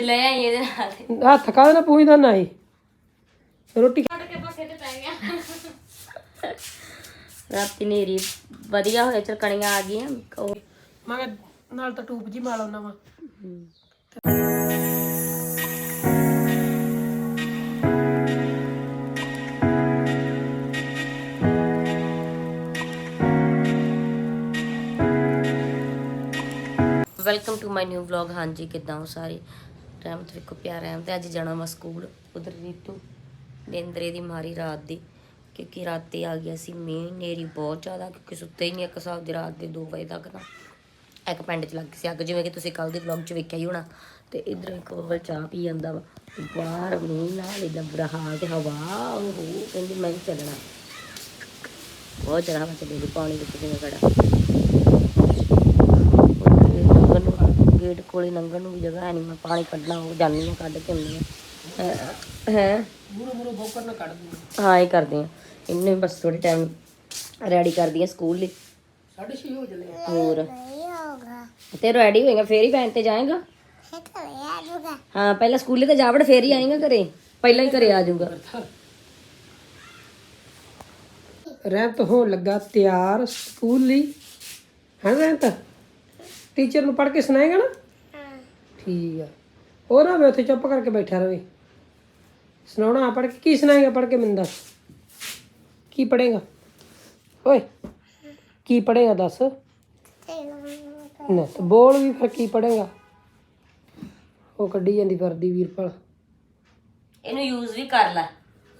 ਲੈ ਆਈ ਇਹਦੇ ਨਾਲ। ਹੱਥ ਕਾਹਦੇ ਨਾਲ ਪੂੰਝਦਾ ਨਾ ਇਹ ਰੋਟੀ ਰਾਤੀ ਨੇਰੀ ਵਧੀਆ ਹੋਇਆ ਚਲ ਕਣੀਆਂ ਆ ਗਈਆਂ। ਉਹ ਮੈਂ ਕਿਹਾ ਨਾਲ ਤਾਂ ਟੂਪ ਜੀ ਮਾਲ ਆਉਣਾ ਵਾ। Welcome to my new vlog ਹਾਂਜੀ ਕਿੱਦਾਂ ਹੋ ਸਾਰੇ? ਟਾਈਮ ਤੇ ਕੋ ਪਿਆ ਰਹਿਮ ਤੇ ਅੱਜ ਜਾਣਾ ਵਾ ਸਕੂਲ ਉਧਰ ਰੀਤੂ ਨਿੰਦਰੇ ਦੀ ਮਾਰੀ ਰਾਤ ਦੀ, ਕਿਉਂਕਿ ਰਾਤੇ ਆ ਗਿਆ ਸੀ ਮੀਂਹ ਨੇਰੀ ਬਹੁਤ ਜ਼ਿਆਦਾ, ਕਿਉਂਕਿ ਸੁੱਤੇ ਹੀ ਨਹੀਂ ਇੱਕ ਹਿਸਾਬ ਦੀ ਰਾਤ ਦੇ 2 ਵਜੇ ਤੱਕ ਤਾਂ। ਇੱਕ ਪਿੰਡ 'ਚ ਲੱਗ ਗਈ ਸੀ ਅੱਗ, ਜਿਵੇਂ ਕਿ ਤੁਸੀਂ ਕੱਲ ਦੇ ਵਲੌਗ 'ਚ ਵੇਖਿਆ ਹੀ ਹੋਣਾ। ਤੇ ਇਧਰ ਇੱਕ ਬੱਬਲ ਚਾਹ ਪੀ ਜਾਂਦਾ ਵਾ ਬਾਹਰ ਮੀਂਹ ਨਾਲ ਇਹਦਾ ਬੁਰਾ ਹਾਲ ਤੇ ਹਵਾ, ਉਹ ਕਹਿੰਦੀ ਮੈਂ ਨੀ ਚੱਲਣਾ। ਬਹੁਤ ਜ਼ਿਆਦਾ ਹਵਾ ਚੱਲੀ ਪਾਣੀ ਵਿੱਚ ਜਿਵੇਂ ਖੜਾ ਲੰਘਣ ਨੂੰ ਗੇਟ ਕੋਲੇ ਲੰਘਣ ਨੂੰ ਵੀ ਜਗ੍ਹਾ ਹੈ ਨਹੀਂ ਮੈਂ ਪਾਣੀ ਕੱਢਣਾ ਉਹ ਜਾਨੀ ਆ ਕੱਢ ਕੇ ਆਉਂਦੀ ਆ ਹੈ? ਮੂਰੋ ਮੂਰੋ ਬੋਕਰ ਨਾ ਕੱਢ ਦੂੰ ਹਾਂ। ਇਹ ਕਰਦੇ ਆ ਇਹਨੇ ਬਸ ਥੋੜੇ ਟਾਈਮ ਰੈਡੀ ਕਰਦੀ ਆ ਸਕੂਲ ਲਈ। 6:30 ਹੋ ਜਲੇ ਹੋਰ? ਤੇ ਰੈਡੀ ਹੋਏਗਾ ਫੇਰ ਹੀ ਵੈਨ ਤੇ ਜਾਏਗਾ? ਹਾਂ ਪਹਿਲਾਂ ਸਕੂਲੇ ਤੇ ਜਾਵੜ ਫੇਰ ਹੀ ਆਏਗਾ ਘਰੇ। ਪਹਿਲਾਂ ਹੀ ਘਰੇ ਆ ਜਾਊਗਾ। ਰਹਿਤ ਹੋਣ ਲੱਗਾ ਤਿਆਰ ਸਕੂਲ ਲਈ। ਹੈ ਰਹਿਤ? ਟੀਚਰ ਨੂੰ ਪੜ੍ਹ ਕੇ ਸੁਣਾਏਗਾ ਨਾ? ਠੀਕ ਆ। ਉਹ ਨਾ ਵੇ ਉੱਥੇ ਚੁੱਪ ਕਰਕੇ ਬੈਠਾ ਰਵੇ। ਸੁਣਾਉਣਾ ਪੜ੍ਹ ਕੇ? ਕੀ ਸੁਣਾਏਗਾ ਪੜ੍ਹ ਕੇ ਮੈਨੂੰ ਦੱਸ? ਕੀ ਪੜ੍ਹੇਗਾ? ਓਏ ਕੀ ਪੜ੍ਹੇਗਾ ਦੱਸ? ਨਾ ਤੇ ਬੋਲ ਵੀ ਫਿਰ ਕੀ ਪੜ੍ਹੇਗਾ? ਉਹ ਕੱਢੀ ਜਾਂਦੀ ਫਿਰਦੀ ਵੀਰਪਾਲ। ਇਹਨੂੰ ਯੂਜ਼ ਵੀ ਕਰ ਲੈ।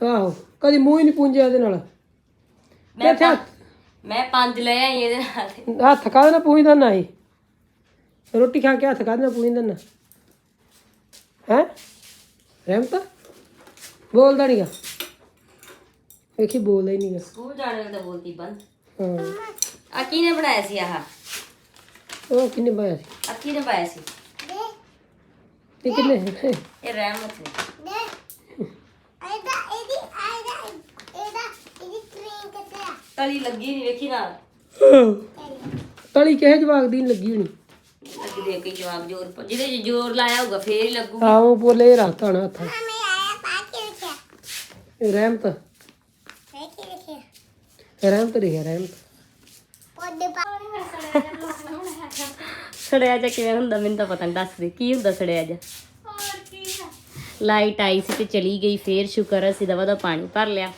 ਆਹੋ ਕਦੀ ਮੂੰਹ ਹੀ ਨਹੀਂ ਪੂੰਝਿਆ ਇਹਦੇ ਨਾਲ। ਮੈਂ ਮੈਂ ਪੰਜ ਲੈ ਆਈ ਇਹਦੇ ਨਾਲ। ਹੱਥ ਕਾਹਦੇ ਨਾਲ ਪੂੰਝਦਾ ਨਾ ਇਹ? ਰੋਟੀ ਖਾ ਕੇ ਹੱਥ ਕਾਹਦੇ ਨਾਲ ਪੂੰਝਦਾ ਨਾ। ਹੈ? ਰਹਿਮਤ ਬੋਲਦਾ ਨਹੀਂਗਾ ਵੇਖੀ ਬੋਲਦਾ ਹੀ ਨਹੀਂਗਾ ਸਕੂਲ ਜਾਣੇ ਵੇਲੇ ਤਾਂ ਬੋਲਦੀ ਬੰਦ। ਹਾਂ। ਆ ਕਿਹਨੇ ਬਣਾਇਆ ਸੀ ਆਹ? ਉਹ ਕਿੰਨੇ ਪਾਇਆ ਸੀ? ਆ ਕਿਹਨੇ ਪਾਇਆ ਸੀ? ਇਹ ਕਿੰਨੇ ਇਹ ਰਹਿਮਤ ਨੇ। ਤਲੀ ਲੱਗੀ ਨਹੀਂ ਵੇਖੀ ਨਾਲ। ਤਲੀ ਕਿਸੇ ਜਵਾਗ ਦੀ ਨੀ ਲੱਗੀ ਹੋਣੀ। ਲੱਗੀ ਦੇ ਕੇ ਜਵਾਬ ਜ਼ੋਰ ਪਰ ਜਿਹਦੇ 'ਚ ਜ਼ੋਰ ਲਾਇਆ ਹੋਊਗਾ ਫੇਰ ਹੀ ਲੱਗੂ ਆਹੋ ਬੋਲੇ ਰੱਖਤਾ ਨਾ ਹੱਥ। ਇਹ ਰਹਿਮਤ। ਰਹਿਮਤ ਰਿਹਾ ਰਹਿਮਤ। ਸੜਿਆ ਜਾ ਕਿਵੇਂ ਹੁੰਦਾ ਮੈਨੂੰ ਤਾਂ ਪਤਾ ਨਹੀਂ ਦੱਸ ਦੇ ਕੀ ਹੁੰਦਾ ਸੜਿਆ ਜਾ ਲਾਈਟ ਆਈ ਸੀ ਤੇ ਚਲੀ ਗਈ ਫੇਰ ਸ਼ੁਕਰ ਅਸੀਂ ਦਵਾ ਦਾ ਪਾਣੀ ਭਰ ਲਿਆ।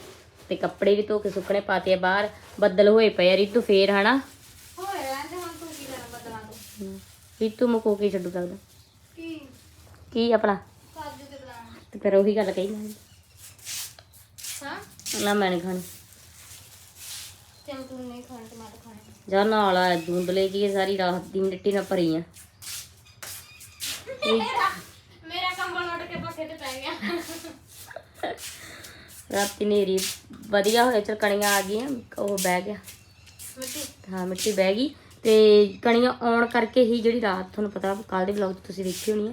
ਤੇ ਕੱਪੜੇ ਵੀ ਧੋ ਕੇ ਸੁੱਕਣੇ ਪਾਤੇ ਆ ਬਾਹਰ ਬੱਦਲ ਹੋਏ ਪਏ ਆ ਰੀਤੂ ਫੇਰ ਹਨਾ? ਰੀਤੂ ਮੁਕੋ ਕੇ ਛੱਡੂ ਸਕਦਾ। ਕੀ? ਆਪਣਾ? ਤੇ ਫਿਰ ਉਹੀ ਗੱਲ ਕਹੀ ਨਾ ਨਾ ਮੈਂ ਨਹੀਂ ਖਾਣੀ ਜਾ ਨਾਲ ਆ ਦੂੰਦਲੇ ਕੀ ਇਹ ਸਾਰੀ ਰਾਤ ਦੀ ਮਿੱਟੀ ਨਾਲ ਭਰੀ ਆ। ਰਾਤੀ ਨੇਰੀ ਵਧੀਆ ਹੋਇਆ ਚਲ ਕਣੀਆਂ ਆ ਗਈਆਂ ਉਹ ਬਹਿ ਗਿਆ। ਹਾਂ ਮਿੱਟੀ ਬਹਿ ਗਈ। ਤੇ ਕਣੀਆਂ ਆਉਣ ਕਰਕੇ ਹੀ ਜਿਹੜੀ ਰਾਤ ਤੁਹਾਨੂੰ ਪਤਾ ਕੱਲ ਦੇ ਵਲੌਗ ਤੁਸੀਂ ਦੇਖੀ ਹੋਣੀ ਆ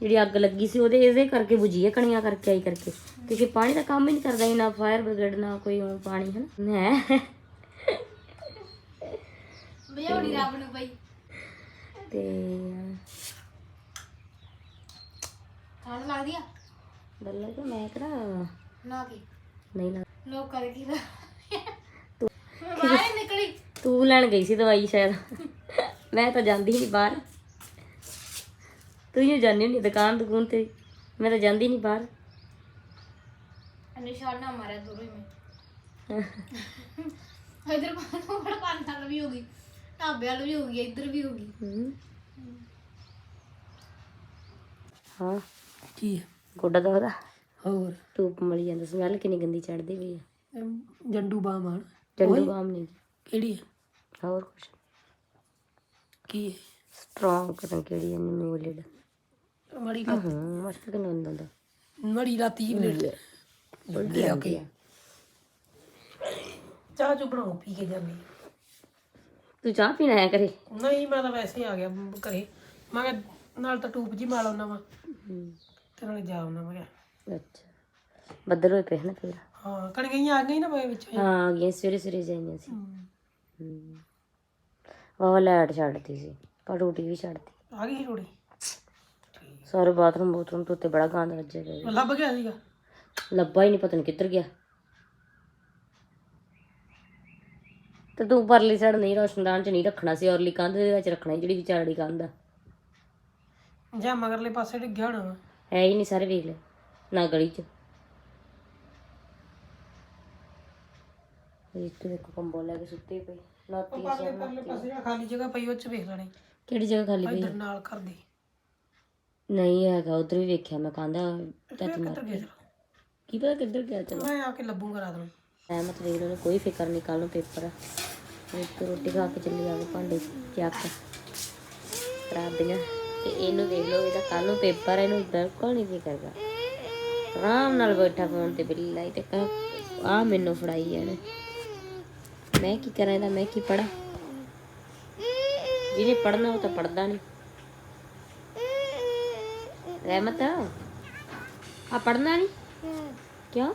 ਜਿਹੜੀ ਅੱਗ ਲੱਗੀ ਸੀ ਉਹਦੇ ਇਹਦੇ ਕਰਕੇ ਬੁਝੀ ਹੈ ਕਣੀਆਂ ਕਰਕੇ ਆਈ ਕਰਕੇ। ਕਿਉਂਕਿ ਪਾਣੀ ਦਾ ਕੰਮ ਹੀ ਨਹੀਂ ਕਰਦਾ ਨਾ ਫਾਇਰ ਬ੍ਰਿਗੇਡ ਨਾ ਕੋਈ ਉਹ ਪਾਣੀ ਹੈ? ਨਾ ਹੈ ਤੇ ਠੰਡ ਲੱਗਦੀ ਆ? ਬੱਲੇ ਤਾਂ ਮੈਂ ਕਿਹੜਾ ਨਾ ਕੀ? ਨਹੀਂ ਨਾ ਲੋਕ ਕਰ ਕੀ ਦਾ ਤੂੰ ਬਾਹਰ ਨਿਕਲੀ ਤੂੰ ਲੈਣ ਗਈ ਸੀ ਦਵਾਈ ਸ਼ਾਇਦ। ਮੈਂ ਤਾਂ ਜਾਂਦੀ ਨਹੀਂ ਬਾਹਰ। ਤੂੰ ਹੀ ਜਾਂਦੀ ਹੁੰਦੀ ਦੁਕਾਨ ਦੁਕਾਨ ਤੇ। ਮੈਂ ਤਾਂ ਜਾਂਦੀ ਨਹੀਂ ਬਾਹਰ। ਮਾਰਿਆ ਦੂਰੋਂ ਹੀ ਮੈਂ। ਇਧਰ ਕੋਲ ਬੜਾ ਪਾਣ ਨਾਲ ਵੀ ਹੋ ਗਈ। ਢਾਬੇ ਵਾਲ ਵੀ ਹੋ ਗਈ ਇੱਧਰ ਵੀ ਹੋ ਗਈ। ਹਮ। ਹਾਂ। ਕੀ? ਹੈ ਗੋਡਾ ਦੁਖਦਾ ਹੋਰ? ਧੂਪ ਮਲੀ ਜਾਂਦਾ ਸਮੈਲ ਕਿੰਨੀ ਗੰਦੀ ਚੜਦੀ ਵੀ ਆ। ਅਮ, ਜੰਡੂ ਬਾਮ ਆਣ ਚੰਡੂ ਬਾਮ ਨਹੀਂ ਕਿਹੜੀ ਹੈ ਹੋਰ ਕੁਛ? ਕੀ? ਹੈ ਸਟਰੋਂਗ ਪਤਾ ਨੀ ਕਿਹੜੀ ਹੈ ਨਿਊਲਿਡ ਮੜੀ ਹਾਂ ਮਸਤ ਕਿੰਨਾ ਹੁੰਦਾ ਦਾ ਮੜੀ ਰਾਤੀ ਬਲੇਡ ਬੜੀ ਆਉਂਦੀ ਆ ਚਾਹ ਚੁ ਬਣਾਓ ਪੀ ਕੇ ਜਾਂਦੀ। ਤੂੰ ਚਾਹ ਪੀਣਾ ਹੈ ਕਰੇ ਨਹੀਂ ਮੈਂ ਤਾਂ ਵੈਸੇ ਹੀ ਆ ਗਿਆ ਘਰੇ। ਮੈਂ ਕਿਹਾ ਨਾਲ ਤਾਂ ਟੂਪ ਜੀ ਮਾਲ ਆਉਣਾ ਵਾ। ਤੇ ਨਾਲੇ ਜਾ ਆਉਣਾ ਮੈਂ ਕਿਹਾ। ਅੱਛਾ। ਬੱਦਲ ਹੋਏ ਪਏ ਹਨ ਫਿਰ? ਹਾਂ ਕਣ ਗਈਆਂ ਆ ਗਈ ਨਾ ਪਏ ਵਿੱਚ? ਹਾਂ ਆ ਗਈਆਂ ਸਵੇਰੇ ਸਵੇਰੇ ਜਾਈਆਂ ਸੀ। ਉਹ ਲਾਈਟ ਛੱਡਤੀ ਸੀ ਪਰ ਰੋਟੀ ਵੀ ਛੱਡਤੀ। ਆ ਗਈ ਰੋੜੀ ਸਾਰੇ ਬਾਥਰੂਮ ਬੂਥਰੂਮ ਤੋਂ ਉੱਤੇ ਬੜਾ ਗੰਦ ਵੱਜਿਆ ਉਹ ਲੱਭ ਗਿਆ ਸੀਗਾ? ਲੱਭਾ ਹੀ ਨਹੀਂ ਪਤਾ ਨਹੀਂ ਕਿੱਧਰ ਗਿਆ। ਤੇ ਤੂੰ ਪਰਲੀ ਸਾਈਡ ਨਹੀਂ ਰੋਸ਼ਨਦਾਨ ਚ ਨਹੀਂ ਰੱਖਣਾ ਸੀ ਔਰਲੀ ਕੰਧ ਦੇ ਵਿੱਚ ਰੱਖਣਾ ਸੀ, ਜਿਹੜੀ ਵਿਚਾਰੜੀ ਕੰਧ ਆ। ਜਾਂ ਮਗਰਲੇ ਪਾਸੇ ਡਿੱਗਿਆ ਹੋਣਾ ਵਾ। ਹੈ ਹੀ ਨਹੀਂ ਸਾਰੇ ਵੇਖ ਲੈ ਨਾ ਗਲੀ ਚ। ਰਿਤੂ ਦੇਖੋ ਕੰਬਲ ਲੈ ਕੇ ਸੁੱਤੇ ਪਈ ਨਾਤੀ ਪਰਲੇ ਪਰਲੇ ਪਾਸੇ ਜਿਹੜਾ ਖਾਲੀ ਜਗ੍ਹਾ ਪਈ ਉਹ ਚ ਵੇਖ ਲੈਣੀ। ਕਿਹੜੀ ਜਗ੍ਹਾ ਖਾਲੀ ਪਈ ਇਧਰ ਨਾਲ ਕਰਦੀ ਨਹੀਂ ਹੈਗਾ ਉਧਰ ਵੀ ਵੇਖਿਆ ਮੈਂ ਕਹਿੰਦਾ ਚਾਚੀ ਮਾਰ ਕੀ। ਪਤਾ ਕਿੱਧਰ ਗਿਆ ਚਲੋ। ਮੈਂ ਆ ਕੇ ਲੱਭੂਗਾ ਰਾਤ ਨੂੰ। ਐ ਮਤ ਵੇਖ ਲਓ ਕੋਈ ਫਿਕਰ ਨਹੀਂ ਕੱਲ ਨੂੰ ਪੇਪਰ ਆ। ਇੱਕ ਰੋਟੀ ਖਾ ਕੇ ਚੱਲੀ ਆਵੇ ਭਾਂਡੇ ਚੱਕ। ਰਾਤ ਦੀਆਂ। ਤੇ ਇਹਨੂੰ ਦੇਖ ਲਓ ਇਹਦਾ ਕੱਲ ਨੂੰ ਪੇਪਰ ਆ, ਇਹਨੂੰ ਬਿਲਕੁਲ ਨਹੀਂ ਫਿਕਰਗਾ ਆਰਾਮ ਨਾਲ ਬੈਠਾ ਫੋਨ ਤੇ ਬਿੱਲੀ ਲਾਈ ਤੇ ਆ ਮੈਨੂੰ ਫੜਾਈ ਇਹਨੇ। ਮੈਂ ਕੀ ਕਰਾਂ ਇਹਦਾ ਮੈਂ ਕੀ ਪੜਾ ਜਿਹਨੇ ਪੜਨਾ ਉਹ ਤਾਂ ਪੜਦਾ ਨਹੀਂ ਰਹਿਮਤ ਆ ਪੜਨਾ ਨਹੀਂ ਕਿਉਂ?